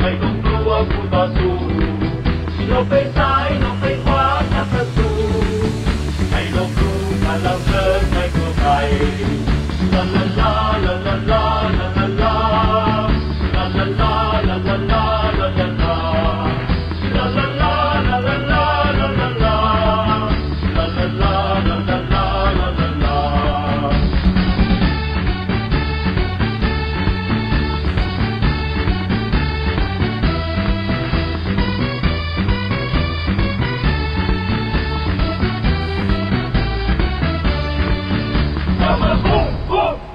ไม่ต้องกลัวผู้ต่อสู้สิลบไปซ้ายลบไปขวาทำประตูให้ลบรู้การเราเดิกไม่กลัวใครลาลาลาลาลาลาลาลาลาลาลาลา chama, bum, bum.